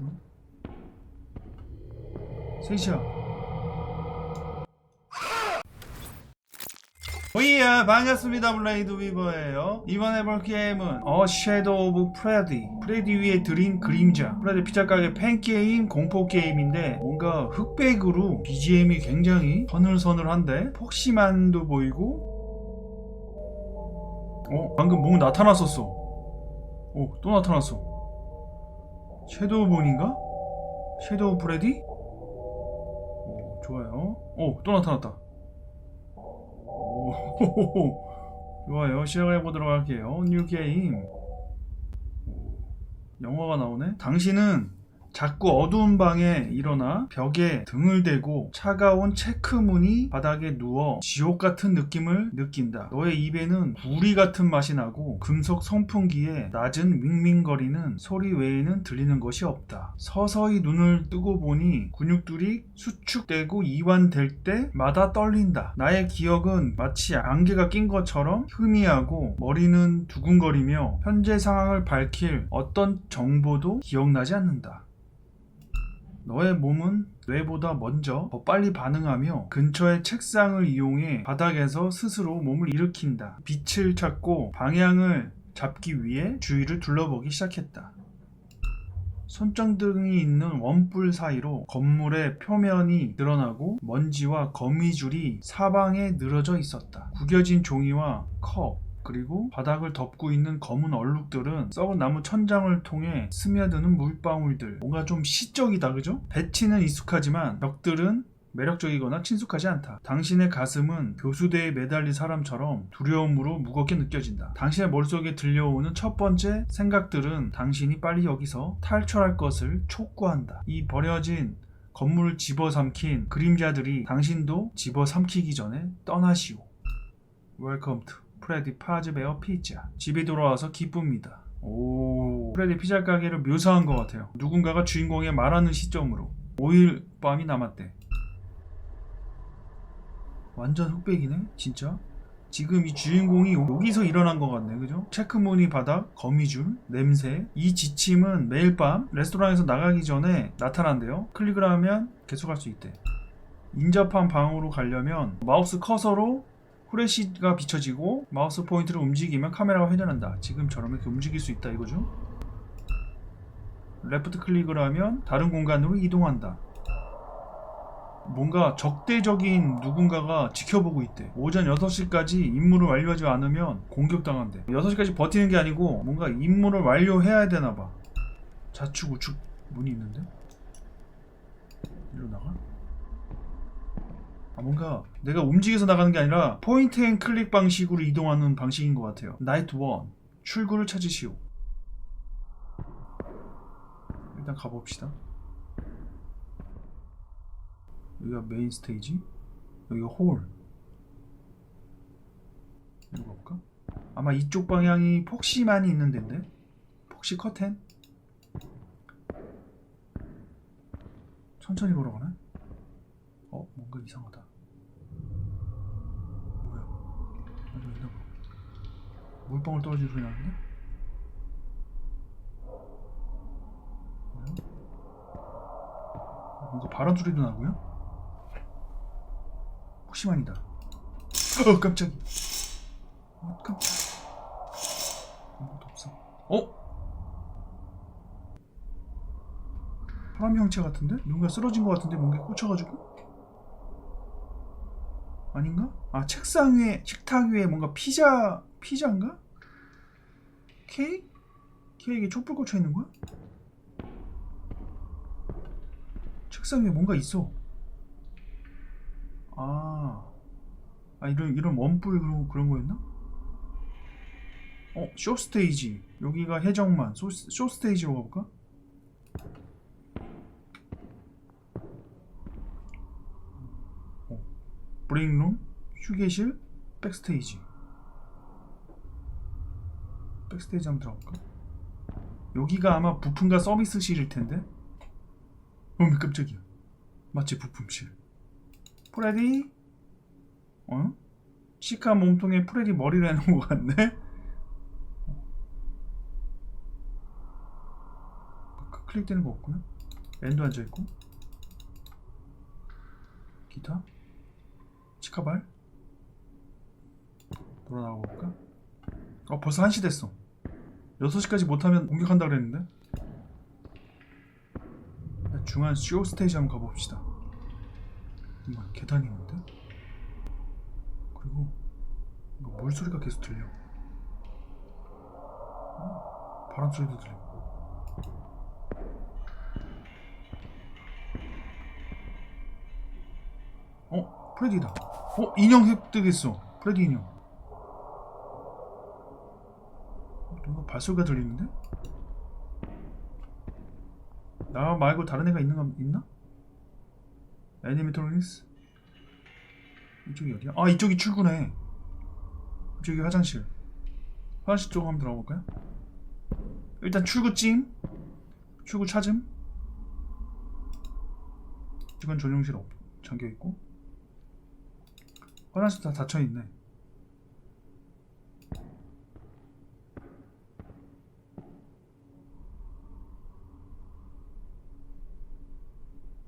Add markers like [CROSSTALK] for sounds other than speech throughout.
응? 셋이야. 오이야 반갑습니다 블레이드 위버예요. 이번 해볼 게임은 어 섀도우 오브 프레디 프레디 위에 드린 그림자. 프레디 피자 가게 팬게임 공포 게임인데 뭔가 흑백으로 BGM이 굉장히 서늘서늘한데 폭시만도 보이고. 어 방금 뭔가 나타났었어? 어또 나타났어 섀도우 본인가? 섀도우 프레디? 오 좋아요 어또 나타났다 오, [LAUGHS] 좋아요. 시작해 보도록 할게요. 뉴 게임. 오, 영화가 나오네. 당신은 자꾸 어두운 방에 일어나 벽에 등을 대고 차가운 체크무늬 바닥에 누워 지옥 같은 느낌을 느낀다. 너의 입에는 구리 같은 맛이 나고 금속 선풍기에 낮은 윙윙거리는 소리 외에는 들리는 것이 없다. 서서히 눈을 뜨고 보니 근육들이 수축되고 이완될 때마다 떨린다. 나의 기억은 마치 안개가 낀 것처럼 희미하고 머리는 두근거리며 현재 상황을 밝힐 어떤 정보도 기억나지 않는다. 너의 몸은 뇌보다 먼저 더 빨리 반응하며 근처의 책상을 이용해 바닥에서 스스로 몸을 일으킨다. 빛을 찾고 방향을 잡기 위해 주위를 둘러보기 시작했다. 손전등이 있는 원뿔 사이로 건물의 표면이 드러나고 먼지와 거미줄이 사방에 늘어져 있었다. 구겨진 종이와 컵, 그리고 바닥을 덮고 있는 검은 얼룩들은 썩은 나무 천장을 통해 스며드는 물방울들. 뭔가 좀 시적이다, 그죠? 배치는 익숙하지만 벽들은 매력적이거나 친숙하지 않다. 당신의 가슴은 교수대에 매달린 사람처럼 두려움으로 무겁게 느껴진다. 당신의 머릿속에 들려오는 첫 번째 생각들은 당신이 빨리 여기서 탈출할 것을 촉구한다. 이 버려진 건물을 집어삼킨 그림자들이 당신도 집어삼키기 전에 떠나시오. 웰컴 투 프레디 파즈베어 피자. 집에 돌아와서 기쁩니다. 오, 프레디 피자 가게를 묘사한 것 같아요. 누군가가 주인공에 말하는 시점으로 5일 밤이 남았대. 완전 흑백이네, 진짜. 지금 이 주인공이 여기서 일어난 것 같네, 그죠? 체크무늬 바닥, 거미줄, 냄새. 이 지침은 매일 밤 레스토랑에서 나가기 전에 나타난대요. 클릭을 하면 계속할 수 있대. 인접한 방으로 가려면 마우스 커서로 후레쉬가 비춰지고 마우스 포인트를 움직이면 카메라가 회전한다. 지금처럼 이렇게 움직일 수 있다 이거죠. 레프트 클릭을 하면 다른 공간으로 이동한다. 뭔가 적대적인 누군가가 지켜보고 있대. 오전 6시까지 임무를 완료하지 않으면 공격당한대. 6시까지 버티는 게 아니고 뭔가 임무를 완료해야 되나 봐. 좌측 우측 문이 있는데? 이리로 나가? 아, 뭔가 내가 움직여서 나가는 게 아니라 포인트 앤 클릭 방식으로 이동하는 방식인 것 같아요. 나이트 1 출구를 찾으시오. 일단 가봅시다. 여기가 메인 스테이지. 여기가 홀. 이거 볼까? 아마 이쪽 방향이 폭시만이 있는 데인데. 폭시 커튼. 천천히 걸어가네. 어, 뭔가 이상하다. 뭐야? 아니, 있나 봐. 물방울 떨어지는 소리 나는데? 뭐야? 뭔가 바람 소리도 나고요? 혹시만이다. 어, 깜짝이. 어, 깜짝. 아무것도 없어. 어? 사람 형체 같은데? 누군가 쓰러진 것 같은데 뭔가 꽂혀가지고? 아닌가? 아 책상 위에 식탁 위에 뭔가 피자 피자인가? 케이크? 케이크에 촛불 꽂혀 있는 거야? 책상 위에 뭔가 있어. 아, 아 이런 이런 원뿔 그런 그런 거였나? 어, 쇼 스테이지. 여기가 해적만. 쇼, 쇼 스테이지로 가볼까? 브레잉룸, 휴게실, 백스테이지. 백스테이지 한번 들어볼까? 여기가 아마 부품과 서비스실일 텐데. 어머 깜짝이야. 마치 부품실. 프레디? 어? 시카 몸통에 프레디 머리를 해놓은 것 같네? 클릭되는 거 없고요. 엔도 앉아 있고. 기타. 치카발. 돌아 나가 볼까? 어 벌써 1시 됐어. 6시까지 못하면 공격한다 그랬는데. 중앙 쇼 스테이지 한번 가봅시다. 정말 계단이 있는데? 그리고 이거 물소리가 계속 들려. 어? 바람 소리도 들려. 어? 프레디다. 어? 인형 획득했어. 프레디 인형. 어, 누가 발소리가 들리는데? 나 말고 다른 애가 있는 거 있나? 애니메트로닉스? 이쪽이 어디야? 아 이쪽이 출구네. 이쪽이 화장실. 화장실 쪽 한번 들어가 볼까요? 일단 출구 찜. 출구 찾음. 이건 전용실 없 잠겨 있고. 화장실 다 닫혀 있네.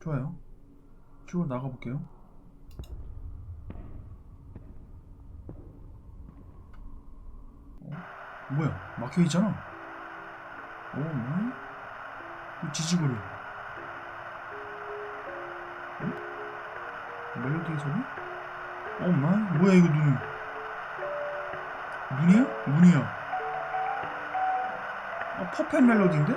좋아요. 출구 나가 볼게요. 어? 뭐야? 막혀 있잖아. 오, 뭐? 이 지지고를. 어? 멜로디 소리? 오 마이 뭐야 이거 눈 눈이야? 문이야 어, 퍼펫 멜로디인데?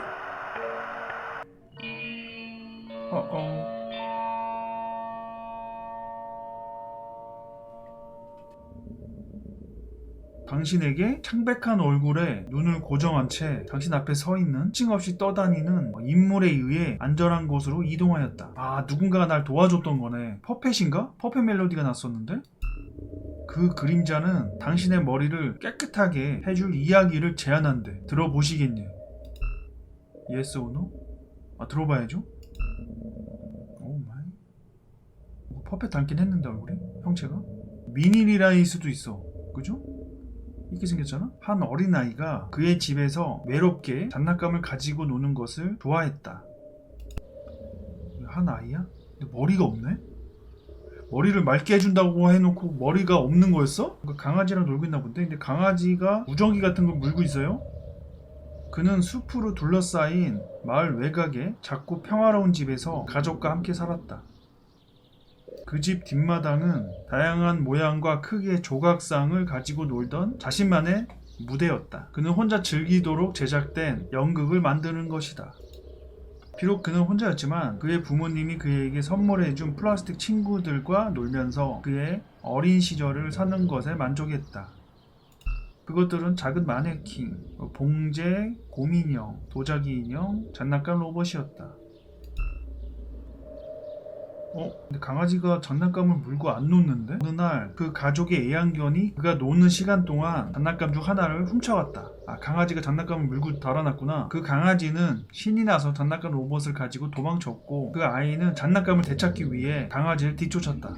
당신에게 창백한 얼굴에 눈을 고정한 채 당신 앞에 서 있는 특징 없이 떠다니는 인물에 의해 안전한 곳으로 이동하였다. 아, 누군가가 날 도와줬던 거네. 퍼펫인가? 퍼펫 멜로디가 났었는데? 그 그림자는 당신의 머리를 깨끗하게 해줄 이야기를 제안한대. 들어보시겠니? Yes or no? 아, 들어봐야죠. 오 마이. 뭐 퍼펫 닮긴 했는데 얼굴이? 형체가? 미니리라일 수도 있어. 그죠? 이렇게 생겼잖아? 한 어린아이가 그의 집에서 외롭게 장난감을 가지고 노는 것을 좋아했다. 한 아이야? 근데 머리가 없네? 머리를 맑게 해준다고 해놓고 머리가 없는 거였어? 그 강아지랑 놀고 있나 본데? 근데 강아지가 무전기 같은 걸 물고 있어요? 그는 숲으로 둘러싸인 마을 외곽의 작고 평화로운 집에서 가족과 함께 살았다. 그 집 뒷마당은 다양한 모양과 크기의 조각상을 가지고 놀던 자신만의 무대였다. 그는 혼자 즐기도록 제작된 연극을 만드는 것이다. 비록 그는 혼자였지만 그의 부모님이 그에게 선물해준 플라스틱 친구들과 놀면서 그의 어린 시절을 사는 것에 만족했다. 그것들은 작은 마네킹, 봉제, 곰인형, 도자기 인형, 장난감 로봇이었다. 어? 근데 강아지가 장난감을 물고 안 놓는데? 어느 날 그 가족의 애완견이 그가 노는 시간 동안 장난감 중 하나를 훔쳐갔다. 아 강아지가 장난감을 물고 달아났구나. 그 강아지는 신이 나서 장난감 로봇을 가지고 도망쳤고 그 아이는 장난감을 되찾기 위해 강아지를 뒤쫓았다.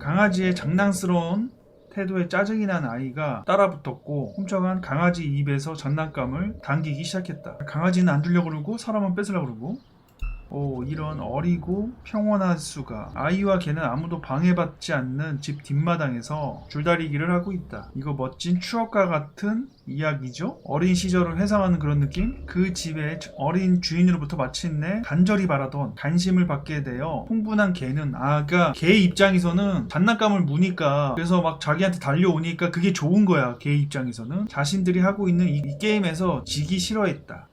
강아지의 장난스러운 태도에 짜증이 난 아이가 따라붙었고 훔쳐간 강아지 입에서 장난감을 당기기 시작했다. 강아지는 안 주려고 그러고 사람은 뺏으려고 그러고 오, 이런 어리고 평온할 수가. 아이와 걔는 아무도 방해받지 않는 집 뒷마당에서 줄다리기를 하고 있다. 이거 멋진 추억과 같은 이야기죠? 어린 시절을 회상하는 그런 느낌? 그 집의 어린 주인으로부터 마침내 간절히 바라던 관심을 받게 되어 흥분한 개는 아가 개 입장에서는 장난감을 무니까 그래서 막 자기한테 달려오니까 그게 좋은 거야 개 입장에서는 자신들이 하고 있는 이, 이 게임에서 지기 싫어했다.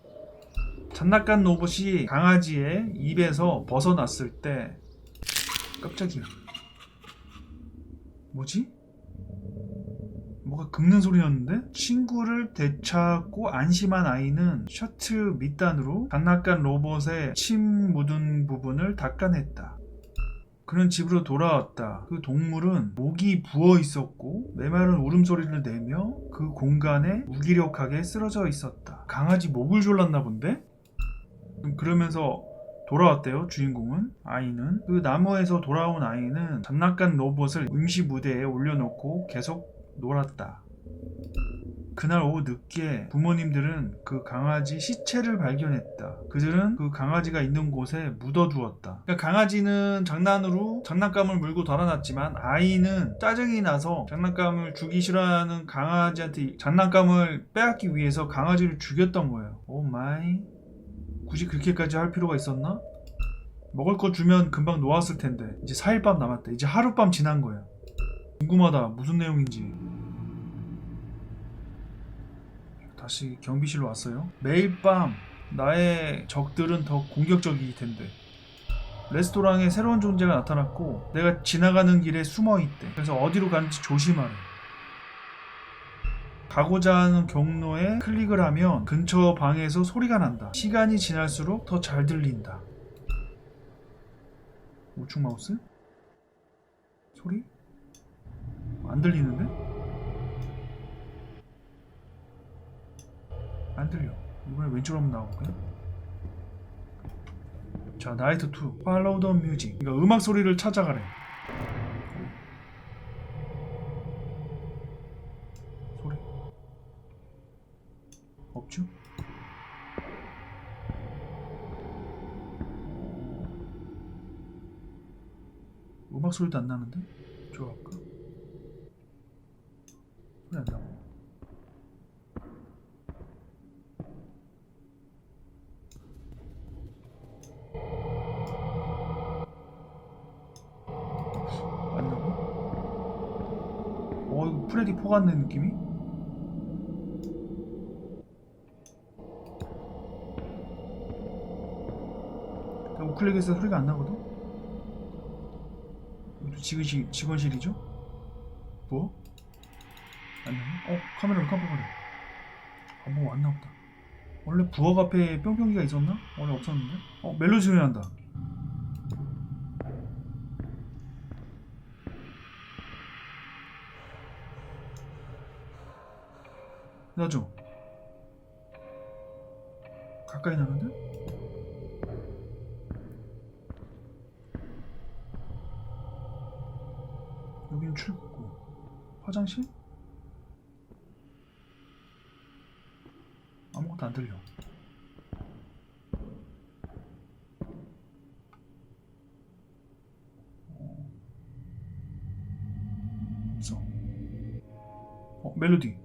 장난감 로봇이 강아지의 입에서 벗어났을 때 깜짝이야. 뭐지? 뭐가 긁는 소리였는데? 친구를 되찾고 안심한 아이는 셔츠 밑단으로 장난감 로봇의 침 묻은 부분을 닦아냈다. 그는 집으로 돌아왔다. 그 동물은 목이 부어 있었고 메마른 울음소리를 내며 그 공간에 무기력하게 쓰러져 있었다. 강아지 목을 졸랐나 본데? 음, 그러면서 돌아왔대요 주인공은 아이는 그 나무에서 돌아온 아이는 장난감 로봇을 임시 무대에 올려놓고 계속 놀았다 그날 오후 늦게 부모님들은 그 강아지 시체를 발견했다. 그들은 그 강아지가 있는 곳에 묻어두었다. 그러니까 강아지는 장난으로 장난감을 물고 달아났지만 아이는 짜증이 나서 장난감을 주기 싫어하는 강아지한테 장난감을 빼앗기 위해서 강아지를 죽였던 거예요. 오 마이. 굳이 그렇게까지 할 필요가 있었나? 먹을 거 주면 금방 놓았을 텐데 이제 4일밤 남았다. 이제 하룻밤 지난 거예요. 궁금하다. 무슨 내용인지. 다시 경비실로 왔어요. 매일 밤 나의 적들은 더 공격적이일 텐데. 레스토랑에 새로운 존재가 나타났고 내가 지나가는 길에 숨어 있대. 그래서 어디로 가는지 조심하래. 가고자 하는 경로에 클릭을 하면 근처 방에서 소리가 난다. 시간이 지날수록 더 잘 들린다. 우측 마우스? 소리? 안 들리는데? 안 들려. 이번에 왼쪽으로 한번 나가볼까요? 자, 나이트 2. Follow the music. 그러니까 음악 소리를 찾아가래. 소리. 없죠? 음악 소리도 안 나는데? 들어갈까? 소리 안 나고. 안 나고? 어, 이거 프레디 포 같네 느낌이? 그러니까 우 클릭에서 소리가 안 나거든? 직원실, 직원실이죠? 뭐? 안 나네? 어? 카메라를 깜빡하네 아, 뭐 안 나왔다 원래 부엌 앞에 뿅뿅이가 있었나? 원래 없었는데? 어? 멜로디 소리 난다 나죠? 가까이 나는데? 출구 화장실? 아무것도 안 들려 어. 어 멜로디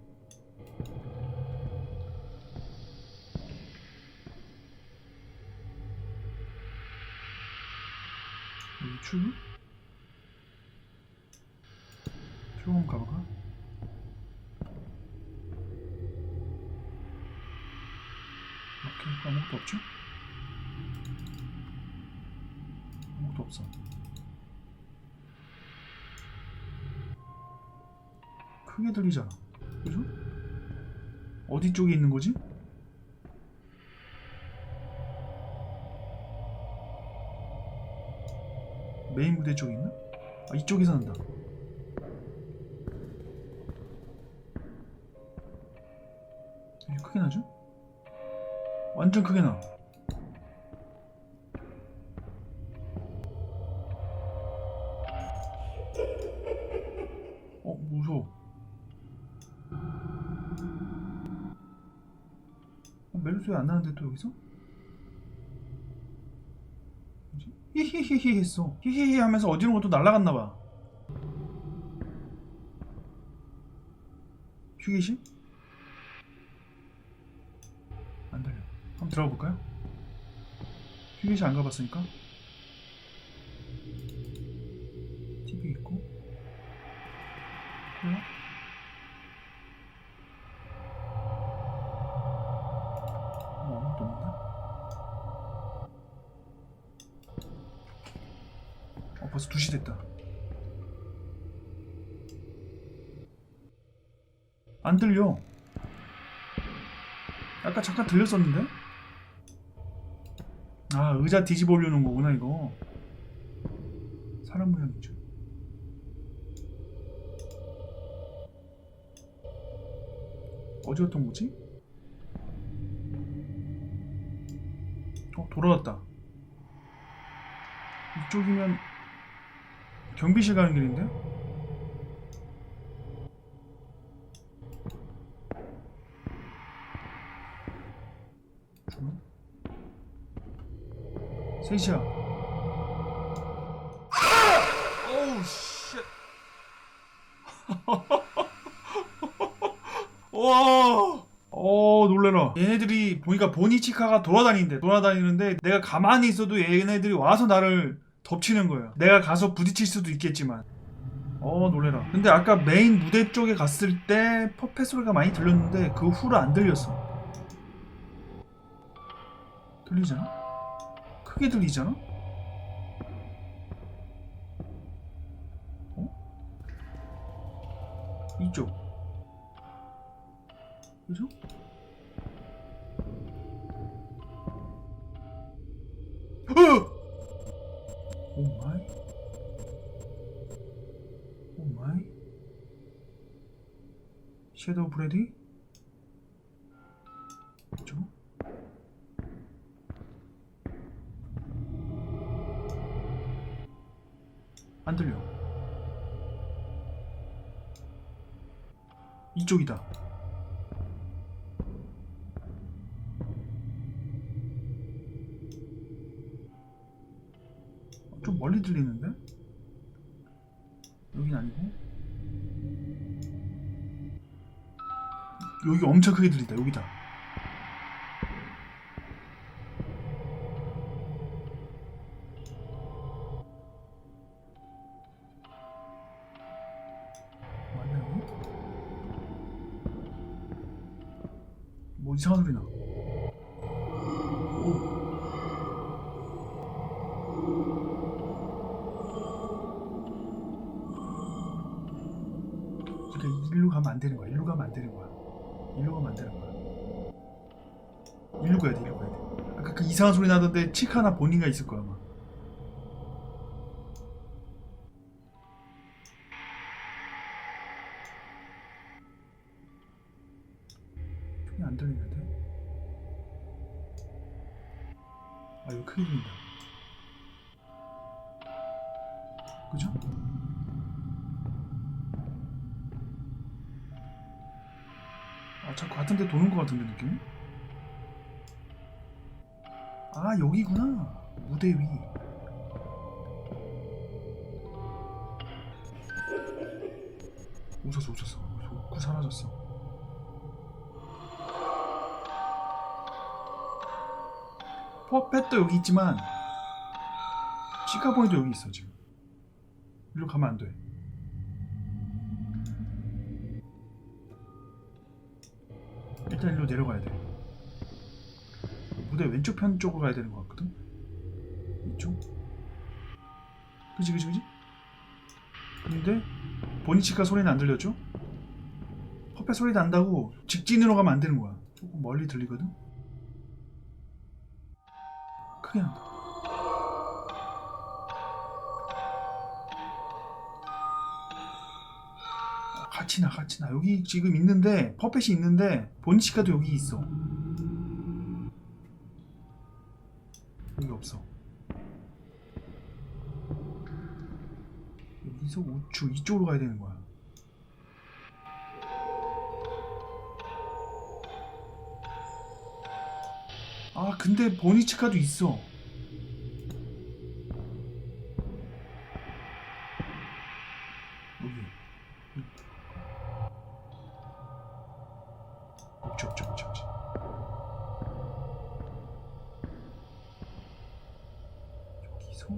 들리잖아 그죠? 어디 쪽에 있는 거지? 메인 무대 쪽에 있나? 아 이쪽에서 난다 크게 나죠? 완전 크게 나 소리 안 나는데 또 여기서? 히히히히 했어. 히히히 하면서 어디론가 또 날아갔나봐. 휴게실? 안 들려. 한번 들어가 볼까요? 휴게실 안 가봤으니까. TV 있고. 그래 2시 됐다. 안 들려. 아까 잠깐 들렸었는데? 아 의자 뒤집어 올려놓은 거구나 이거. 사람 모양이죠 어디였던 거지? 어 돌아왔다. 이쪽이면 경비실 가는 길인데? 세시야. 오우 씨. [LAUGHS] 와. 어 놀래라 얘네들이 보니까 보니치카가 돌아다니는데 돌아다니는데 내가 가만히 있어도 얘네들이 와서 나를 덮치는 거예요. 내가 가서 부딪힐 수도 있겠지만. 어 놀래라. 근데 아까 메인 무대 쪽에 갔을 때 퍼펫 소리가 많이 들렸는데 그 후로 안 들렸어. 들리잖아? 크게 들리잖아? 어? 이쪽. 그죠? 섀도우 브레디? 그죠? 안 들려. 이쪽이다. 어, 좀 멀리 들리는데? 여긴 아니고? 여기 엄청 크게 들린다. 여기다. 맞나 여기? 뭐 이상한 소리 나. 오. 그러니까 일로 가면 안 되는 거야. 일로 가면 안 되는 거야. 일로 가면 안 되는 거야. 일로 가야 돼. 일로 가야 돼. 아까 그 이상한 소리 나던데 치카나 본인가 있을 거야 아마. 안 들리는데? 아 이거 들린다. 느낌이? 아 여기구나. 무대 위. 웃었어 웃었어. 웃고 사라졌어. 퍼펫도 여기 있지만 시카보이도 여기 있어 지금. 일로 가면 안돼 일로 내려가야 돼. 무대 왼쪽 편 쪽으로 가야 되는 것 같거든. 이쪽. 그지 그지 그지. 근데 보니치카 소리는 안 들렸죠? 퍼펫 소리 난다고 직진으로 가면 안 되는 거야. 조금 멀리 들리거든. 크게 난다. 같이 나 같이 나. 여기 지금 있는데 퍼펫이 있는데 보니치카도 여기 있어. 여기 없어. 여기서 우측 이쪽으로 가야 되는 거야. 아 근데 보니치카도 있어 여기서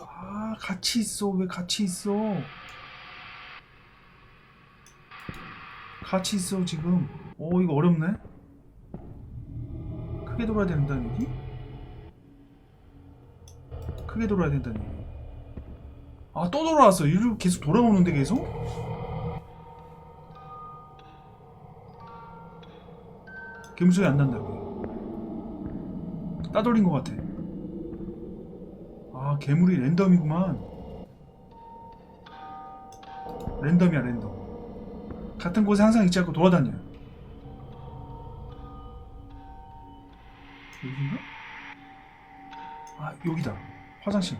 아 같이 있어. 왜 같이 있어? 같이 있어 지금. 오 이거 어렵네. 크게 돌아야 된다는 얘기? 크게 돌아야 된다는 얘기. 아 또 돌아왔어. 이리로 계속 돌아오는데 계속? 개무소리 안 난다고. 따돌린 것 같아. 아, 괴물이 랜덤이구만. 랜덤이야, 랜덤. 같은 곳에 항상 있지 않고 돌아다녀. 여긴가? 아, 여기다. 화장실.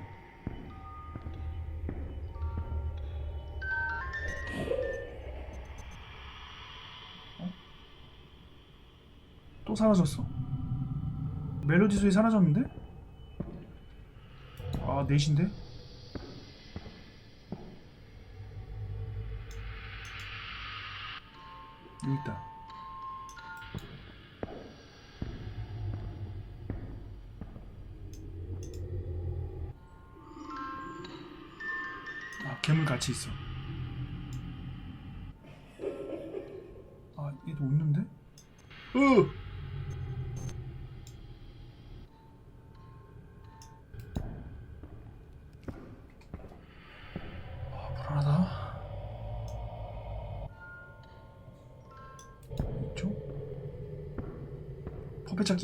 또 사라졌어. 멜로디 소리 사라졌는데? 아 넷인데? 여기 있다 아 괴물 같이 있어 아 얘도 웃는데? 으!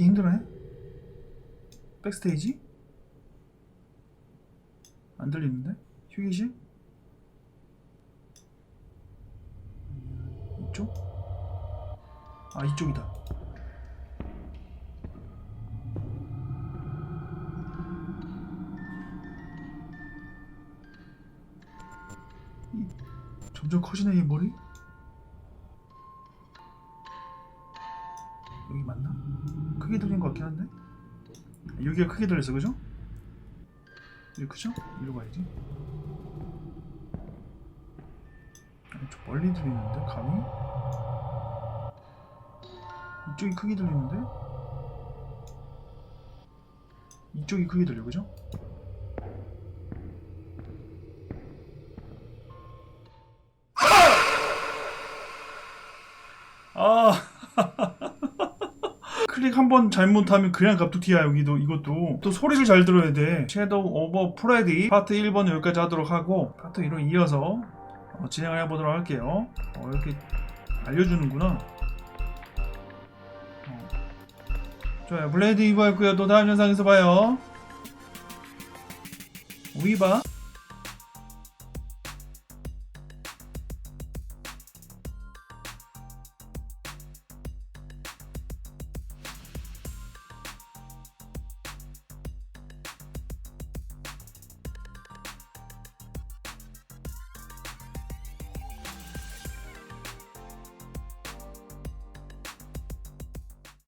찾기 힘드네? 백스테이지? 안 들리는데? 휴게실? 이쪽? 아 이쪽이다 이, 점점 커지네 이 머리 크게 들린 것 같긴 한데 여기가 크게 들렸어 그죠? 여기 크죠? 이리로 가야지 아니, 저 멀리 들리는데 감이? 이쪽이 크게 들리는데? 이쪽이 크게 들려 그죠? 한번 잘못하면 그냥 갑툭튀야 여기도 이것도. 또 소리를 잘 들어야 돼. 섀도우 오버 프레디 파트 1번 여기까지 하도록 하고 파트 2로 이어서 어, 진행을 해보도록 할게요. 어, 이렇게 알려주는구나. 어. 좋아요. 블레이드 이거였고요. 또 다음 영상에서 봐요. 위바